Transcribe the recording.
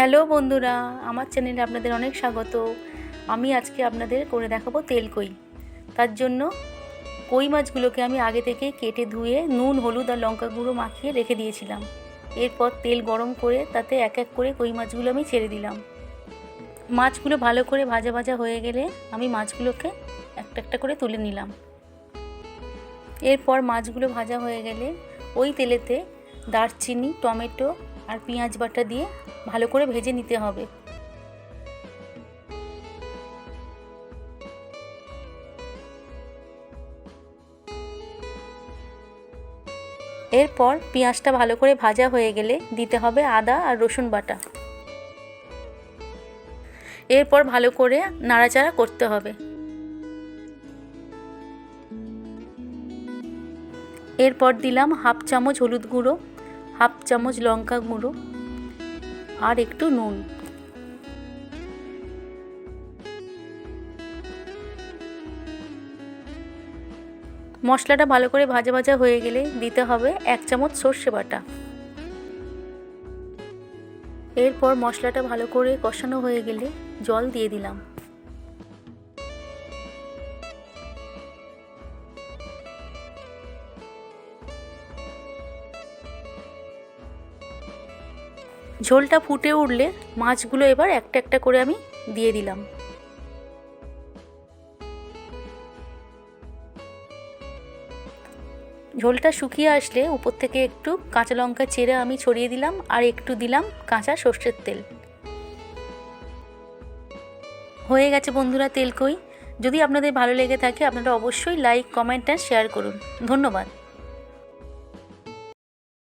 Hello বন্ধুরা, আমার চ্যানেলে আপনাদের অনেক স্বাগত। আমি আজকে আপনাদের করে দেখাবো তেল কই। তার জন্য কই মাছগুলোকে আমি আগে থেকে কেটে ধুয়ে নুন, হলুদ আর লঙ্কা গুঁড়ো মাখিয়ে রেখে দিয়েছিলাম। এরপর তেল গরম করে তাতে এক এক করে কই মাছগুলো আমি ছেড়ে দিলাম। মাছগুলো ভালো করে ভাজা ভাজা হয়ে গেলে আমি মাছগুলোকে একটা একটা করে তুলে নিলাম। এরপর মাছগুলো ভাজা হয়ে গেলে ওই তেলেতে দারচিনি, টমেটো আর পেঁয়াজ বাটা দিয়ে ভালো করে ভেজে নিতে হবে। এরপর পেঁয়াজটা ভালো করে ভাজা হয়ে গেলে দিতে হবে আদা আর রসুন বাটা। এরপর ভালো করে নাড়াচাড়া করতে হবে। এরপর দিলাম হাফ চামচ হলুদ গুঁড়ো। হাফ চামচ লঙ্কা গুঁড়ো আর একটু নুন। মশলাটা ভালো করে ভাজা ভাজা হয়ে গেলে দিতে হবে এক চামচ সর্ষে বাটা। এরপর মশলাটা ভালো করে কষানো হয়ে গেলে জল দিয়ে দিলাম। ঝোলটা ফুটে উঠলে মাছগুলো এবার একটা একটা করে আমি দিয়ে দিলাম। ঝোলটা শুকিয়ে আসলে উপর থেকে একটু কাঁচা লঙ্কা চেরে আমি ছড়িয়ে দিলাম আর একটু দিলাম কাঁচা সর্ষের তেল। হয়ে গেছে বন্ধুরা তেল কই যদি আপনাদের ভালো লেগে থাকে আপনারা অবশ্যই লাইক কমেন্ট অ্যান্ড শেয়ার করুন। ধন্যবাদ।